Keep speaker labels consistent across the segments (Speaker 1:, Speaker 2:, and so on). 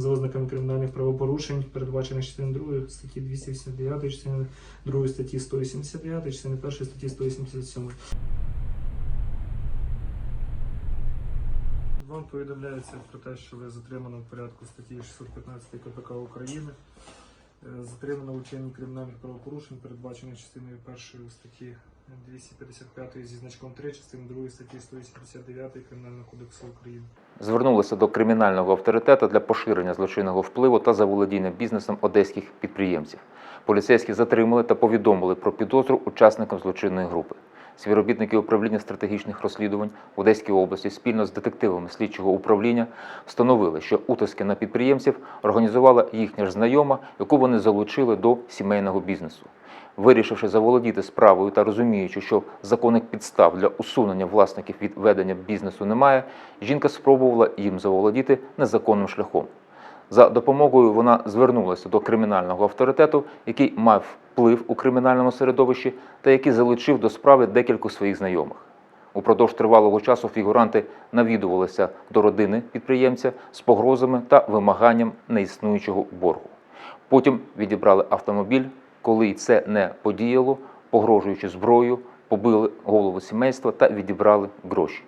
Speaker 1: за ознаками кримінальних правопорушень, передбачених частиною 2 статті 289, частиною 2 статті 189, частиною 1 статті 187. Вам повідомляється про те, що ви затримано в порядку статті 615 КПК України. Е, Затримано вчиненні кримінальних правопорушень, передбачених частиною 1 статті 255 зі значком 3, частиною 2 статті 189 Кримінального кодексу України.
Speaker 2: Звернулися до кримінального авторитету для поширення злочинного впливу та заволодіння бізнесом одеських підприємців. Поліцейські затримали та повідомили про підозру учасникам злочинної групи. Співробітники управління стратегічних розслідувань в Одеській області спільно з детективами слідчого управління встановили, що утиски на підприємців організувала їхня ж знайома, яку вони залучили до сімейного бізнесу. Вирішивши заволодіти справою та розуміючи, що законних підстав для усунення власників від ведення бізнесу немає, жінка спробувала їм заволодіти незаконним шляхом. За допомогою вона звернулася до кримінального авторитету, який мав вплив у кримінальному середовищі та який залучив до справи декількох своїх знайомих. Упродовж тривалого часу фігуранти навідувалися до родини підприємця з погрозами та вимаганням неіснуючого боргу. Потім відібрали автомобіль, коли й це не подіяло, погрожуючи зброєю, побили голову сімейства та відібрали гроші.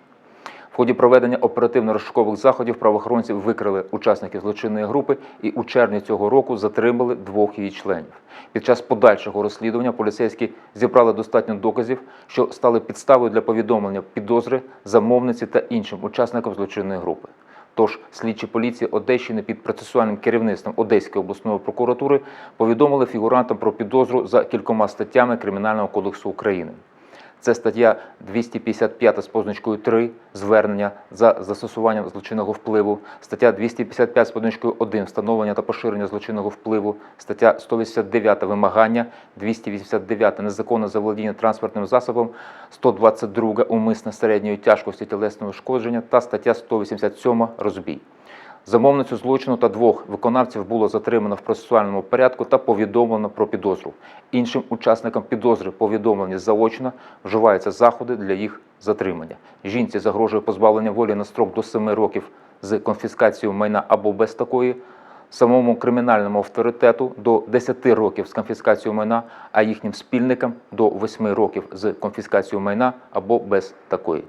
Speaker 2: В ході проведення оперативно-розшукових заходів правоохоронці викрили учасників злочинної групи і у червні цього року затримали двох її членів. Під час подальшого розслідування поліцейські зібрали достатньо доказів, що стали підставою для повідомлення підозри замовниці та іншим учасникам злочинної групи. Тож слідчі поліції Одещини під процесуальним керівництвом Одеської обласної прокуратури повідомили фігурантам про підозру за кількома статтями Кримінального кодексу України. Це стаття 255 з позначкою 3 звернення за застосуванням злочинного впливу, стаття 255 з позначкою 1 встановлення та поширення злочинного впливу, стаття 189 вимагання, 289 незаконне заволодіння транспортним засобом, 122 умисне середньої тяжкості тілесного ушкодження. Та стаття 187 розбій. Замовницю злочину та двох виконавців було затримано в процесуальному порядку та повідомлено про підозру. Іншим учасникам підозри повідомлені заочно вживаються заходи для їх затримання. Жінці загрожує позбавлення волі на строк до 7 років з конфіскацією майна або без такої. Самому кримінальному авторитету до 10 років з конфіскацією майна, а їхнім спільникам до 8 років з конфіскацією майна або без такої.